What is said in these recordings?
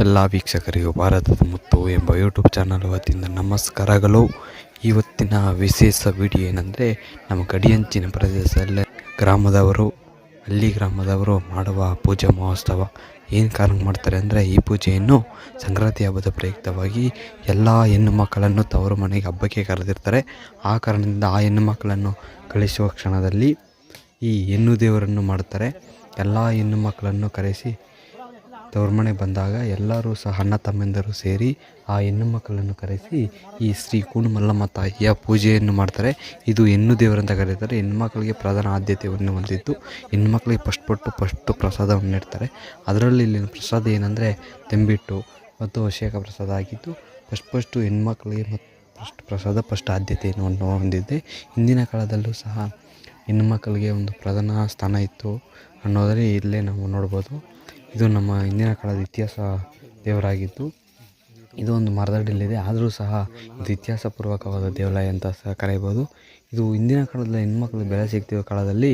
ಎಲ್ಲ ವೀಕ್ಷಕರಿಗೂ ಭಾರತದ ಮುತ್ತು ಎಂಬ ಯೂಟ್ಯೂಬ್ ಚಾನಲ್ ವತಿಯಿಂದ ನಮಸ್ಕಾರಗಳು. ಇವತ್ತಿನ ವಿಶೇಷ ವಿಡಿಯೋ ಏನಂದರೆ, ನಮ್ಮ ಗಡಿಯಂಚಿನ ಪ್ರದೇಶದಲ್ಲೇ ಗ್ರಾಮದವರು, ಹಳ್ಳಿ ಗ್ರಾಮದವರು ಮಾಡುವ ಪೂಜಾ ಮಹೋತ್ಸವ. ಏನು ಕಾರಣ ಮಾಡ್ತಾರೆ ಅಂದರೆ, ಈ ಪೂಜೆಯನ್ನು ಸಂಕ್ರಾಂತಿ ಹಬ್ಬದ ಪ್ರಯುಕ್ತವಾಗಿ ಎಲ್ಲ ಹೆಣ್ಣು ಮಕ್ಕಳನ್ನು ತವರು ಮನೆಗೆ ಹಬ್ಬಕ್ಕೆ ಕರೆದಿರ್ತಾರೆ. ಆ ಕಾರಣದಿಂದ ಆ ಹೆಣ್ಣು ಮಕ್ಕಳನ್ನು ಕಳಿಸುವ ಕ್ಷಣದಲ್ಲಿ ಈ ಹೆಣ್ಣು ದೇವರನ್ನು ಮಾಡ್ತಾರೆ. ಎಲ್ಲ ಹೆಣ್ಣು ಮಕ್ಕಳನ್ನು ಕರೆಸಿ ತವ್ರ ಮನೆಗೆ ಬಂದಾಗ ಎಲ್ಲರೂ ಸಹ ಅಣ್ಣ ತಮ್ಮಂದಿರು ಸೇರಿ ಆ ಹೆಣ್ಣು ಮಕ್ಕಳನ್ನು ಕರೆಸಿ ಈ ಶ್ರೀ ಕೂಣಮಲ್ಲಮ್ಮ ತಾಯಿಯ ಪೂಜೆಯನ್ನು ಮಾಡ್ತಾರೆ. ಇದು ಹೆಣ್ಣು ದೇವರಂತ ಕರೀತಾರೆ. ಹೆಣ್ಣು ಮಕ್ಕಳಿಗೆ ಪ್ರಧಾನ ಆದ್ಯತೆಯನ್ನು ಹೊಂದಿದ್ದು ಹೆಣ್ಣು ಮಕ್ಕಳಿಗೆ ಫಸ್ಟ್ ಪಟ್ಟು ಫಸ್ಟು ಪ್ರಸಾದವನ್ನು ನೀಡ್ತಾರೆ. ಅದರಲ್ಲಿ ಇಲ್ಲಿನ ಪ್ರಸಾದ ಏನಂದರೆ ತೆಂಬಿಟ್ಟು ಮತ್ತು ಅಭಿಷೇಕ ಪ್ರಸಾದ ಆಗಿದ್ದು ಫಸ್ಟ್ ಫಸ್ಟು ಹೆಣ್ಮಕ್ಳಿಗೆ ಮತ್ತು ಫಸ್ಟ್ ಪ್ರಸಾದ ಫಸ್ಟ್ ಆದ್ಯತೆಯನ್ನು ಹೊಂದಿದ್ದೆ. ಹೊಂದಿದೆ ಹಿಂದಿನ ಕಾಲದಲ್ಲೂ ಸಹ ಹೆಣ್ಣು ಮಕ್ಕಳಿಗೆ ಒಂದು ಪ್ರಧಾನ ಸ್ಥಾನ ಇತ್ತು ಅನ್ನೋದರಲ್ಲಿ ಇಲ್ಲೇ ನಾವು ನೋಡ್ಬೋದು. ಇದು ನಮ್ಮ ಹಿಂದಿನ ಕಾಲದ ಇತಿಹಾಸ ದೇವರಾಗಿದ್ದು, ಇದು ಒಂದು ಮರದಡಿಯಲ್ಲಿದೆ ಆದರೂ ಸಹ ಇದು ಇತಿಹಾಸಪೂರ್ವಕವಾದ ದೇವಾಲಯ ಅಂತ ಸಹ ಕರೆಯಬಹುದು. ಇದು ಹಿಂದಿನ ಕಾಲದಲ್ಲಿ ಹೆಣ್ಮಕ್ಳು ಬೆಲೆ ಸಿಗ್ತಿರೋ ಕಾಲದಲ್ಲಿ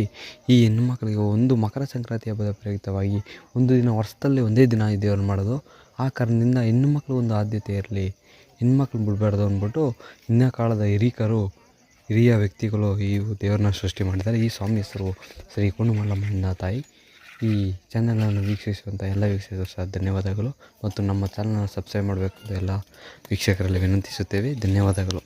ಈ ಹೆಣ್ಮಕ್ಳಿಗೆ ಒಂದು ಮಕರ ಸಂಕ್ರಾಂತಿ ಹಬ್ಬದ ಪ್ರಯುಕ್ತವಾಗಿ ಒಂದು ದಿನ ವರ್ಷದಲ್ಲಿ ಒಂದೇ ದಿನ ಈ ದೇವ್ರನ್ನ ಮಾಡೋದು. ಆ ಕಾರಣದಿಂದ ಹೆಣ್ಣು ಮಕ್ಕಳು ಒಂದು ಆದ್ಯತೆ ಇರಲಿ. ಹೆಣ್ಮಕ್ಳು ಬಿಡಬಾರ್ದು ಅಂದ್ಬಿಟ್ಟು ಹಿಂದಿನ ಕಾಲದ ಹಿರೀಕರು, ಹಿರಿಯ ವ್ಯಕ್ತಿಗಳು ಈ ದೇವರನ್ನ ಸೃಷ್ಟಿ ಮಾಡಿದ್ದಾರೆ. ಈ ಸ್ವಾಮಿ ಹೆಸರು ಶ್ರೀ ಕುಣಮಲ್ಲಮ್ಮನ ತಾಯಿ. ಈ ಚಾನಲನ್ನು ವೀಕ್ಷಿಸುವಂಥ ಎಲ್ಲ ವೀಕ್ಷಕರು ಸಹ ಧನ್ಯವಾದಗಳು ಮತ್ತು ನಮ್ಮ ಚಾನಲನ್ನು ಸಬ್ಸ್ಕ್ರೈಬ್ ಮಾಡಬೇಕು ಎಲ್ಲ ವೀಕ್ಷಕರಲ್ಲಿ ವಿನಂತಿಸುತ್ತೇವೆ. ಧನ್ಯವಾದಗಳು.